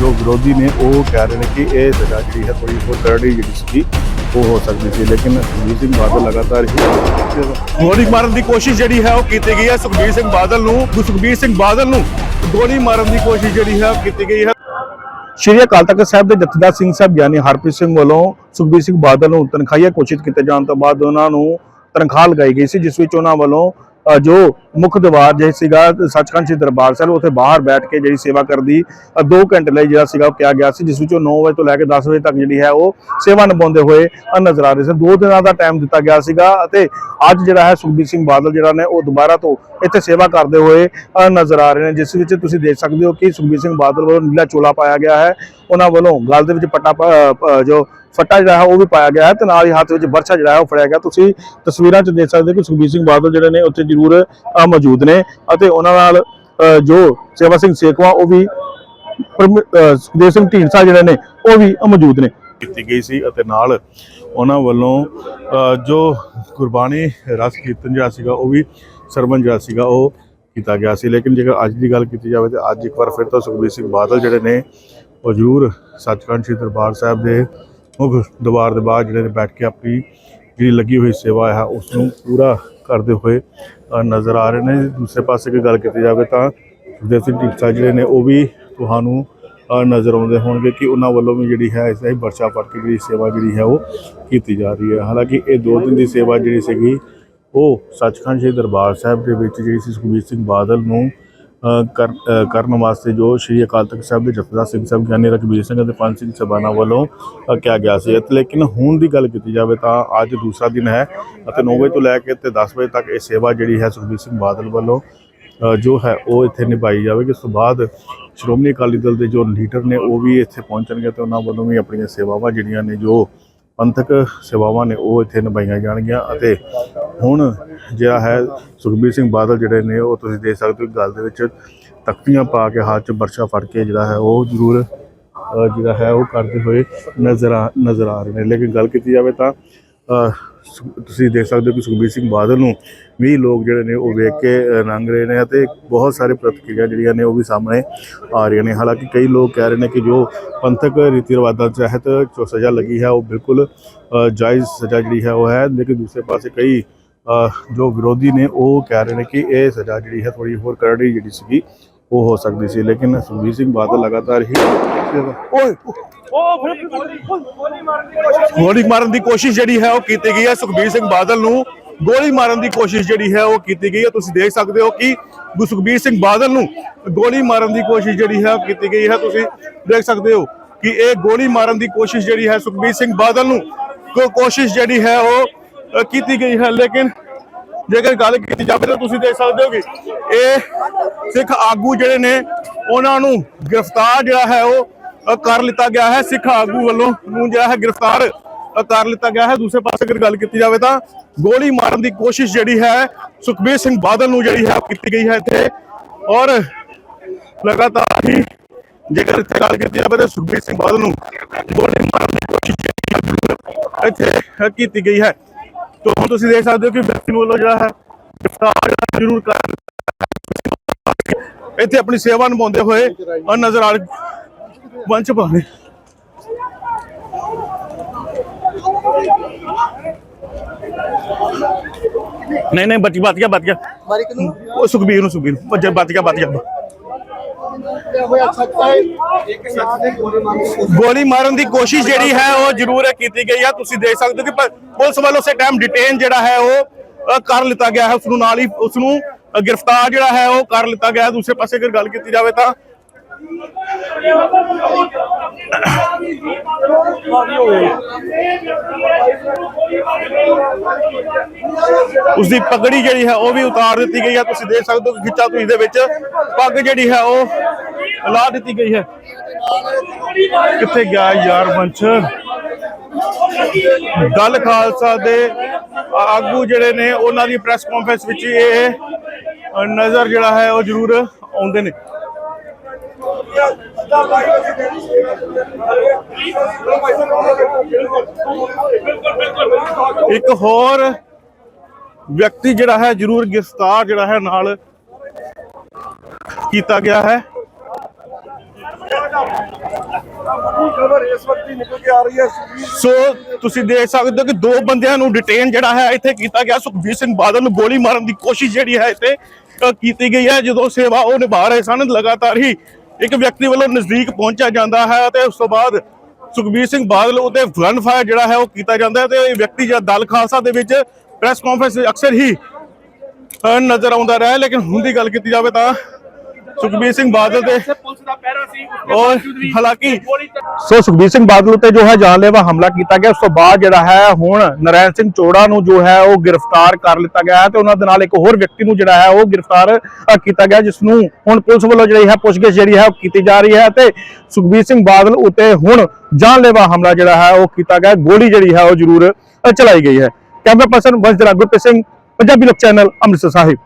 ਜੋ ਵਿਰੋਧੀ ਨੇ ਉਹ ਕਹਿ ਰਹੇ ਨੇ ਕਿ ਇਹ ਸਜ਼ਾ ਜਿਹੜੀ ਹੈ ਥੋੜੀ ਹੋਰ ਕਰੜੀ ਜਿਹੜੀ ਸੀ ਉਹ ਹੋ ਸਕਦੀ ਸੀ। ਲੇਕਿਨ ਸੁਖਬੀਰ ਸਿੰਘ ਬਾਦਲ ਲਗਾਤਾਰ ਹੀ ਗੋਲੀ ਮਾਰਨ ਦੀ ਕੋਸ਼ਿਸ਼ ਜਿਹੜੀ ਹੈ ਉਹ ਕੀਤੀ ਗਈ ਹੈ। ਸੁਖਬੀਰ ਸਿੰਘ ਬਾਦਲ ਨੂੰ, ਸੁਖਬੀਰ ਸਿੰਘ ਬਾਦਲ ਨੂੰ ਗੋਲੀ ਮਾਰਨ ਦੀ ਕੋਸ਼ਿਸ਼ ਜਿਹੜੀ ਹੈ ਉਹ ਕੀਤੀ ਗਈ ਹੈ। ਸ਼੍ਰੀ ਅਕਾਲ ਤਖਤ ਸਾਹਿਬ ਦੇ ਜਥੇਦਾਰ ਸਿੰਘ ਸਾਹਿਬ ਯਾਨੀ ਹਰਪ੍ਰੀਤ ਸਿੰਘ ਵੱਲੋਂ ਸੁਖਬੀਰ ਸਿੰਘ ਬਾਦਲ ਨੂੰ ਤਨਖਾਹੀਆ ਘੋਸ਼ਿਤ ਕੀਤੇ ਜਾਣ ਤੋਂ ਬਾਅਦ ਉਹਨਾਂ ਨੂੰ ਤਨਖਾਹ ਲਗਾਈ ਗਈ ਸੀ, ਜਿਸ ਵਿੱਚ ਉਹਨਾਂ ਵੱਲੋਂ ਜੋ ਮੁੱਖ ਦੀਵਾਰ ਜੇ ਸੀਗਾ, ਸੱਚਖੰਡ ਸ੍ਰੀ ਦਰਬਾਰ ਸਾਹਿਬ, ਉੱਥੇ ਬਾਹਰ ਬੈਠ ਕੇ ਜਿਹੜੀ ਸੇਵਾ ਕਰਦੀ 2 ਘੰਟੇ ਲਈ ਜਿਹੜਾ ਸੀਗਾ ਉਹ ਕਿਹਾ ਗਿਆ ਸੀ, ਜਿਸ ਵਿੱਚੋਂ 9 ਵਜੇ ਤੋਂ ਲੈ ਕੇ 10 ਵਜੇ ਤੱਕ ਜਿਹੜੀ ਹੈ ਉਹ ਸੇਵਾ ਨਿਭਾਉਂਦੇ ਹੋਏ ਨਜ਼ਰ ਆ ਰਹੇ ਸੀ ਦੋ ਦਿਨਾਂ ਦਾ ਟਾਈਮ ਦਿੱਤਾ ਗਿਆ ਸੀਗਾ ਅਤੇ ਅੱਜ ਜਿਹੜਾ ਹੈ ਸੁਖਬੀਰ ਸਿੰਘ ਬਾਦਲ ਜਿਹੜਾ ਨੇ, ਉਹ ਦੁਬਾਰਾ ਤੋਂ ਇੱਥੇ ਸੇਵਾ ਕਰਦੇ ਹੋਏ ਨਜ਼ਰ ਆ ਰਹੇ ਨੇ, ਜਿਸ ਵਿੱਚ ਤੁਸੀਂ ਦੇਖ ਸਕਦੇ ਹੋ ਕਿ ਸੁਖਬੀਰ ਸਿੰਘ ਬਾਦਲ ਵੱਲੋਂ ਨੀਲਾ ਚੋਲਾ ਪਾਇਆ ਗਿਆ ਹੈ। ਉਹਨਾਂ ਵੱਲੋਂ ਗਲ ਦੇ ਵਿੱਚ ਪੱਟਾ ਜੋ ਫੱਟਾ ਜਿਹੜਾ ਹੈ ਉਹ ਵੀ ਪਾਇਆ ਗਿਆ ਹੈ ਤੇ ਨਾਲ ਹੀ ਹੱਥ ਵਿੱਚ ਬਰਛਾ ਜਿਹੜਾ ਹੈ ਉਹ ਫੜਿਆ ਗਿਆ। ਤੁਸੀਂ ਤਸਵੀਰਾਂ 'ਚ ਦੇਖ ਸਕਦੇ ਹੋ ਕਿ ਸੁਖਬੀਰ ਸਿੰਘ ਬਾਦਲ ਜਿਹੜੇ ਨੇ ਉੱਥੇ ਜ਼ਰੂਰ ਮੌਜੂਦ ਨੇ ਅਤੇ ਉਹਨਾਂ ਨਾਲ ਜੋ ਸੇਵਾ ਸਿੰਘ ਸੇਖਵਾ ਉਹ ਵੀ ਸੁਖਦੇਵ ਸਿੰਘ ਢੀਂਡਸਾ ਜਿਹੜੇ ਨੇ ਉਹ ਵੀ ਮੌਜੂਦ ਨੇ। ਕੀਤੀ ਗਈ ਸੀ ਅਤੇ ਨਾਲ ਉਹਨਾਂ ਵੱਲੋਂ ਅ, ਜੋ ਗੁਰਬਾਣੀ ਰਸ ਕੀਰਤਨ ਜਿਹੜਾ ਸੀਗਾ ਉਹ ਵੀ ਸਰਵਨ ਜਿਹੜਾ ਸੀਗਾ ਉਹ ਕੀਤਾ ਗਿਆ ਸੀ। ਲੇਕਿਨ ਜੇਕਰ ਅੱਜ ਦੀ ਗੱਲ ਕੀਤੀ ਜਾਵੇ ਤਾਂ ਅੱਜ ਇੱਕ ਵਾਰ ਫਿਰ ਤੋਂ ਸੁਖਬੀਰ ਸਿੰਘ ਬਾਦਲ ਜਿਹੜੇ ਨੇ ਉਹ ਜ਼ਰੂਰ ਸੱਚਖੰਡ ਸ੍ਰੀ ਦਰਬਾਰ ਸਾਹਿਬ ਦੇ ਮੁੱਖ ਦਰਬਾਰ ਦੇ ਬਾਹਰ ਜਿਹੜੇ ਨੇ ਬੈਠ ਕੇ ਆਪਣੀ ਜਿਹੜੀ ਲੱਗੀ ਹੋਈ ਸੇਵਾ ਹੈ, ਉਸ ਨੂੰ ਪੂਰਾ ਕਰਦੇ ਹੋਏ ਨਜ਼ਰ ਆ ਰਹੇ ਨੇ। ਦੂਸਰੇ ਪਾਸੇ ਕੀ ਗੱਲ ਕੀਤੀ ਜਾਵੇ ਤਾਂ ਸੁਖਦੇਵ ਸਿੰਘ ਢੀਂਡਸਾ ਜਿਹੜੇ ਨੇ, ਉਹ ਵੀ ਤੁਹਾਨੂੰ ਨਜ਼ਰ ਆਉਂਦੇ ਹੋਣਗੇ ਕਿ ਉਹਨਾਂ ਵੱਲੋਂ ਵੀ ਜਿਹੜੀ ਹੈ, ਇਸ ਹੀ ਵਰਸ਼ਾ ਪੜ ਕੇ ਜਿਹੜੀ ਸੇਵਾ ਜਿਹੜੀ ਹੈ, ਉਹ ਕੀਤੀ ਜਾ ਰਹੀ ਹੈ। ਹਾਲਾਂਕਿ ਇਹ ਦੋ ਦਿਨ ਦੀ ਸੇਵਾ ਜਿਹੜੀ ਸੀਗੀ, ਉਹ ਸੱਚਖੰਡ ਸ੍ਰੀ ਦਰਬਾਰ ਸਾਹਿਬ ਦੇ ਵਿੱਚ ਜਿਹੜੀ ਸੀ ਸੁਖਬੀਰ ਸਿੰਘ ਬਾਦਲ ਨੂੰ ਕਰਨ ਵਾਸਤੇ ਜੋ ਸ਼੍ਰੀ ਅਕਾਲ ਤਖਤ ਸਾਹਿਬ ਦੇ ਜਥੇਦਾਰ ਸਿੰਘ ਸਾਹਿਬ, ਗਿਆਨੀ ਰਘਬੀਰ ਸਿੰਘ ਅਤੇ ਪੰਜ ਸਿੰਘ ਸਬਾਨਾ ਵੱਲੋਂ ਕਿਹਾ ਗਿਆ ਸੀ। ਅਤੇ ਲੇਕਿਨ ਹੁਣ ਦੀ ਗੱਲ ਕੀਤੀ ਜਾਵੇ ਤਾਂ ਅੱਜ ਦੂਸਰਾ ਦਿਨ ਹੈ ਅਤੇ 9 ਵਜੇ ਤੋਂ ਲੈ ਕੇ ਤੇ 10 ਵਜੇ ਤੱਕ ਇਹ ਸੇਵਾ ਜਿਹੜੀ ਹੈ ਸੁਖਬੀਰ ਸਿੰਘ ਬਾਦਲ ਵੱਲੋਂ ਜੋ ਹੈ ਉਹ ਇੱਥੇ ਨਿਭਾਈ ਜਾਵੇਗੀ। ਉਸ ਤੋਂ ਬਾਅਦ ਸ਼੍ਰੋਮਣੀ ਅਕਾਲੀ ਦਲ ਦੇ ਜੋ ਲੀਡਰ ਨੇ ਉਹ ਵੀ ਇੱਥੇ ਪਹੁੰਚਣਗੇ ਤੇ ਉਹਨਾਂ ਵੱਲੋਂ ਵੀ ਆਪਣੀਆਂ ਸੇਵਾਵਾਂ ਜਿਹੜੀਆਂ ਨੇ ਜੋ ਪੰਥਕ ਸੇਵਾਵਾਂ ਨੇ ਉਹ ਇੱਥੇ ਨਿਭਾਈਆਂ ਜਾਣਗੀਆਂ ਅਤੇ ਹੁਣ ਜਿਹੜਾ ਹੈ ਸੁਖਬੀਰ ਸਿੰਘ ਬਾਦਲ ਜਿਹੜੇ ਨੇ ਉਹ ਤੁਸੀਂ ਦੇਖ ਸਕਦੇ ਹੋ ਗੱਲ ਦੇ ਵਿੱਚ ਤਖਤੀਆਂ ਪਾ ਕੇ ਹੱਥ 'ਚ ਬਰਛਾ ਫੜ ਕੇ ਜਿਹੜਾ ਹੈ ਉਹ ਜ਼ਰੂਰ ਜਿਹੜਾ ਹੈ ਉਹ ਕਰਦੇ ਹੋਏ ਨਜ਼ਰ ਆ ਨਜ਼ਰ ਆ ਰਹੇ ਨੇ। ਲੇਕਿਨ ਗੱਲ ਕੀਤੀ ਜਾਵੇ ਤਾਂ ਅ, ਤੁਸੀਂ ਦੇਖ ਸਕਦੇ ਹੋ ਕਿ ਸੁਖਬੀਰ ਸਿੰਘ ਬਾਦਲ ਨੂੰ ਵੀ ਲੋਕ ਜਿਹੜੇ ਨੇ ਉਹ ਵੇਖ ਕੇ ਅ, ਰੰਗ ਰਹੇ ਨੇ ਅਤੇ ਬਹੁਤ ਸਾਰੇ ਪ੍ਰਤੀਕਿਰਿਆ ਜਿਹੜੀਆਂ ਨੇ ਉਹ ਵੀ ਸਾਹਮਣੇ ਆ ਰਹੀਆਂ ਨੇ। ਹਾਲਾਂਕਿ ਕਈ ਲੋਕ ਕਹਿ ਰਹੇ ਨੇ ਕਿ ਜੋ ਪੰਥਕ ਰੀਤੀ ਰਿਵਾਜਾਂ ਤਹਿਤ ਜੋ ਸਜ਼ਾ ਲੱਗੀ ਹੈ ਉਹ ਬਿਲਕੁਲ ਜਾਇਜ਼ ਸਜ਼ਾ ਜਿਹੜੀ ਹੈ ਉਹ ਹੈ। ਲੇਕਿਨ ਦੂਸਰੇ ਪਾਸੇ ਕਈ ਜੋ ਵਿਰੋਧੀ ਨੇ ਉਹ ਕਹਿ ਰਹੇ ਨੇ ਕਿ ਇਹ ਸਜ਼ਾ ਜਿਹੜੀ ਹੈ ਥੋੜੀ ਹੋਰ ਕਰੜੀ ਜਿਹੜੀ ਸੀਗੀ ਉਹ ਹੋ ਸਕਦੀ ਸੀ। ਲੇਕਿਨ ਸੁਖਬੀਰ ਸਿੰਘ ਬਾਦਲ ਲਗਾਤਾਰ ਹੀ ਓਏ ਗੋਲੀ ਮਾਰਨ ਦੀ ਕੋਸ਼ਿਸ਼ ਜਿਹੜੀ ਹੈ ਉਹ ਕੀਤੀ ਗਈ ਹੈ। ਸੁਖਬੀਰ ਸਿੰਘ ਬਾਦਲ ਨੂੰ ਗੋਲੀ ਮਾਰਨ ਦੀ ਕੋਸ਼ਿਸ਼ ਜਿਹੜੀ ਹੈ ਉਹ ਕੀਤੀ ਗਈ ਹੈ। ਤੁਸੀਂ ਦੇਖ ਸਕਦੇ ਹੋ ਕਿ ਸੁਖਬੀਰ ਸਿੰਘ ਬਾਦਲ ਨੂੰ ਗੋਲੀ ਮਾਰਨ ਦੀ ਕੋਸ਼ਿਸ਼ ਜਿਹੜੀ ਹੈ ਉਹ ਕੀਤੀ ਗਈ ਹੈ। ਤੁਸੀਂ ਦੇਖ ਸਕਦੇ ਹੋ ਕਿ ਇਹ ਗੋਲੀ ਮਾਰਨ ਦੀ ਕੋਸ਼ਿਸ਼ ਜਿਹੜੀ ਹੈ ਸੁਖਬੀਰ ਸਿੰਘ ਬਾਦਲ ਨੂੰ ਕੋਸ਼ਿਸ਼ ਜਿਹੜੀ ਹੈ ਉਹ ਕੀਤੀ ਗਈ ਹੈ, ਲੇਕਿਨ ਜੇਕਰ ਗੱਲ ਕੀਤੀ ਜਾਵੇ ਤਾਂ ਤੁਸੀਂ ਦੇਖ ਸਕਦੇ ਹੋ ਕਿ ਇਹ ਸਿੱਖ ਆਗੂ ਜਿਹੜੇ ਨੇ, ਉਹਨਾਂ ਨੂੰ ਗ੍ਰਿਫਤਾਰ ਜਿਹੜਾ ਹੈ ਉਹ ਕਰ ਲਿੱਤਾ ਗਿਆ ਹੈ। ਸਿੱਖ ਆਗੂ ਵੱਲੋਂ ਨੂੰ ਜਿਹੜਾ ਹੈ ਗ੍ਰਿਫਤਾਰ ਕਰ ਲਿੱਤਾ ਗਿਆ ਹੈ। ਦੂਸਰੇ ਪਾਸੇ ਅਗਰ ਗੱਲ ਕੀਤੀ ਜਾਵੇ ਤਾਂ ਗੋਲੀ ਮਾਰਨ ਦੀ ਕੋਸ਼ਿਸ਼ ਜਿਹੜੀ ਹੈ, ਸੁਖਬੀਰ ਸਿੰਘ ਬਾਦਲ ਨੂੰ ਜਿਹੜੀ ਹੈ ਉਹ ਕੀਤੀ ਗਈ ਹੈ ਇੱਥੇ। ਔਰ ਲਗਾਤਾਰ ਹੀ ਜੇਕਰ ਇੱਥੇ ਗੱਲ ਕੀਤੀ ਜਾਵੇ ਤਾਂ ਸੁਖਬੀਰ ਸਿੰਘ ਬਾਦਲ ਨੂੰ ਗੋਲੀ ਮਾਰਨ ਦੀ ਕੋਸ਼ਿਸ਼ ਇੱਥੇ ਕੀਤੀ ਗਈ ਹੈ। ਤੋ ਹੁਣ ਤੁਸੀਂ ਦੇਖ ਸਕਦੇ ਹੋ ਕਿ ਵਿਅਕਤੀ ਨੂੰ ਵੱਲੋਂ ਜਿਹੜਾ ਹੈ ਜ਼ਰੂਰ ਕਰ ਇੱਥੇ ਆਪਣੀ ਸੇਵਾ ਨਿਭਾਉਂਦੇ ਹੋਏ ਅ, ਨਜ਼ਰ ਆ ਮੰਚ ਪਾਣੇ ਨਹੀਂ ਨਹੀਂ ਬਚ ਬਚ ਗਿਆ ਬਚ ਗਿਆ। ਉਹ ਸੁਖਬੀਰ ਨੂੰ ਸੁਖਬੀਰ ਨੂੰ। ਬਚ ਗਿਆ ਬਚ ਗਿਆ ਤੇ ਹੋਇਆ ਸਕਦਾ ਹੈ ਇੱਕ ਸਾਥ ਦੇ ਗੋਲੀ ਮਾਰਨ ਦੀ ਕੋਸ਼ਿਸ਼ ਜਿਹੜੀ ਹੈ ਉਹ ਜ਼ਰੂਰ ਕੀਤੀ ਗਈ ਹੈ। ਤੁਸੀਂ ਦੇਖ ਸਕਦੇ ਹੋ ਕਿ ਪੁਲਿਸ ਵੱਲੋਂ ਉਸੇ ਟਾਈਮ ਡਿਟੇਨ ਜਿਹੜਾ ਹੈ ਉਹ ਕਰ ਲਿੱਤਾ ਗਿਆ ਹੈ। ਉਸ ਨੂੰ ਨਾਲ ਹੀ ਉਸ ਨੂੰ ਗ੍ਰਿਫਤਾਰ ਜਿਹੜਾ ਹੈ ਉਹ ਕਰ ਲਿੱਤਾ ਗਿਆ ਹੈ। ਦੂਸਰੇ ਪਾਸੇ ਅਗਰ ਗੱਲ ਕੀਤੀ ਜਾਵੇ ਤਾਂ ਉਸ ਦੀ ਪਗੜੀ ਜਿਹੜੀ ਹੈ ਉਹ ਵੀ ਉਤਾਰ ਦਿੱਤੀ ਗਈ ਹੈ। ਤੁਸੀਂ ਦੇਖ ਸਕਦੇ ਹੋ ਕਿ ਖਿੱਚਾ ਤੁਸੀਂ ਦੇ ਵਿੱਚ ਪੱਗ ਜਿਹੜੀ ਹੈ ਉਹ ਲਾ ਦਿੱਤੀ ਗਈ ਹੈ। ਕਿੱਥੇ ਗਿਆ ਯਾਰ ਬੰਚ ਦਲ ਖਾਲਸਾ ਦੇ ਆਗੂ ਜਿਹੜੇ ਨੇ, ਉਹਨਾਂ ਦੀ ਪ੍ਰੈਸ ਕਾਨਫਰੰਸ ਵਿੱਚ ਇਹ ਨਜ਼ਰ ਜਿਹੜਾ ਹੈ, ਉਹ ਜ਼ਰੂਰ ਆਉਂਦੇ ਨੇ। ਇੱਕ ਹੋਰ ਵਿਅਕਤੀ ਜਿਹੜਾ ਹੈ, ਜ਼ਰੂਰ ਗ੍ਰਿਫਤਾਰ ਜਿਹੜਾ ਹੈ, ਨਾਲ ਕੀਤਾ ਗਿਆ ਹੈ। ਸੋ ਤੁਸੀਂ ਦੇਖ ਸਕਦੇ ਹੋ ਕਿ ਦੋ ਬੰਦਿਆਂ ਨੂੰ ਡਿਟੇਨ ਜਿਹੜਾ ਹੈ, ਇੱਥੇ ਕੀਤਾ ਗਿਆ। ਸੁਖਬੀਰ ਸਿੰਘ ਬਾਦਲ ਨੂੰ ਗੋਲੀ ਮਾਰਨ ਦੀ ਕੋਸ਼ਿਸ਼ ਜਿਹੜੀ ਹੈ ਇੱਥੇ ਕੀਤੀ ਗਈ ਹੈ। ਜਦੋਂ ਸੇਵਾ ਉਹ ਨਿਭਾ ਰਹੇ ਸਨ, ਲਗਾਤਾਰ ਹੀ ਇੱਕ ਵਿਅਕਤੀ ਵੱਲੋਂ ਨਜ਼ਦੀਕ ਪਹੁੰਚਿਆ ਜਾਂਦਾ ਹੈ ਤੇ ਉਸ ਤੋਂ ਬਾਅਦ ਸੁਖਬੀਰ ਸਿੰਘ ਬਾਦਲ ਉਤੇ ਗਨ ਫਾਇਰ ਜਿਹੜਾ ਹੈ, ਉਹ ਕੀਤਾ ਜਾਂਦਾ ਹੈ ਤੇ ਇਹ ਵਿਅਕਤੀ ਜਿਹੜਾ ਦਲ ਖਾਲਸਾ ਦੇ ਵਿੱਚ ਪ੍ਰੈਸ ਕਾਨਫਰੰਸ ਅਕਸਰ ਹੀ ਨਜ਼ਰ ਆਉਂਦਾ ਰਿਹਾ ਲੇਕਿਨ ਹੁਣ ਦੀ ਗੱਲ ਕੀਤੀ ਜਾਵੇ ਤਾਂ ਸੁਖਬੀਰ ਸਿੰਘ ਬਾਦਲ ਦੇ ਔਰ ਹਾਲਾਂਕਿ ਸੋ ਸੁਖਬੀਰ ਸਿੰਘ ਬਾਦਲ ਉੱਤੇ ਜੋ ਹੈ ਜਾਨਲੇਵਾ ਹਮਲਾ ਕੀਤਾ ਗਿਆ ਉਸ ਤੋਂ ਬਾਅਦ ਜਿਹੜਾ ਹੈ ਹੁਣ ਨਰੈਣ ਸਿੰਘ ਚੋੜਾ ਨੂੰ ਜੋ ਹੈ ਉਹ ਗ੍ਰਿਫਤਾਰ ਕਰ ਲਿੱਤਾ ਗਿਆ ਹੈ ਤੇ ਉਹਨਾਂ ਦੇ ਨਾਲ ਇੱਕ ਹੋਰ ਵਿਅਕਤੀ ਨੂੰ ਜਿਹੜਾ ਹੈ ਉਹ ਗ੍ਰਿਫਤਾਰ ਕੀਤਾ ਗਿਆ ਜਿਸ ਨੂੰ ਹੁਣ ਪੁਲਿਸ ਵੱਲੋਂ ਜਿਹੜੀ ਹੈ ਪੁੱਛਗਿੱਛ ਜਿਹੜੀ ਹੈ ਉਹ ਕੀਤੀ ਜਾ ਰਹੀ ਹੈ ਤੇ ਸੁਖਬੀਰ ਸਿੰਘ ਬਾਦਲ ਉੱਤੇ ਹੁਣ ਜਾਨਲੇਵਾ ਹਮਲਾ ਜਿਹੜਾ ਹੈ ਉਹ ਕੀਤਾ ਗਿਆ ਗੋਲੀ ਜਿਹੜੀ ਹੈ ਉਹ ਜ਼ਰੂਰ ਚਲਾਈ ਗਈ ਹੈ। ਕੈਮਰਾ ਪਰਸਨ ਵੰਸ਼ ਗੁਰਪ੍ਰੀਤ ਸਿੰਘ ਪੰਜਾਬੀ ਲੋਕ ਚੈਨਲ ਅੰਮ੍ਰਿਤਸਰ ਸਾਹਿਬ।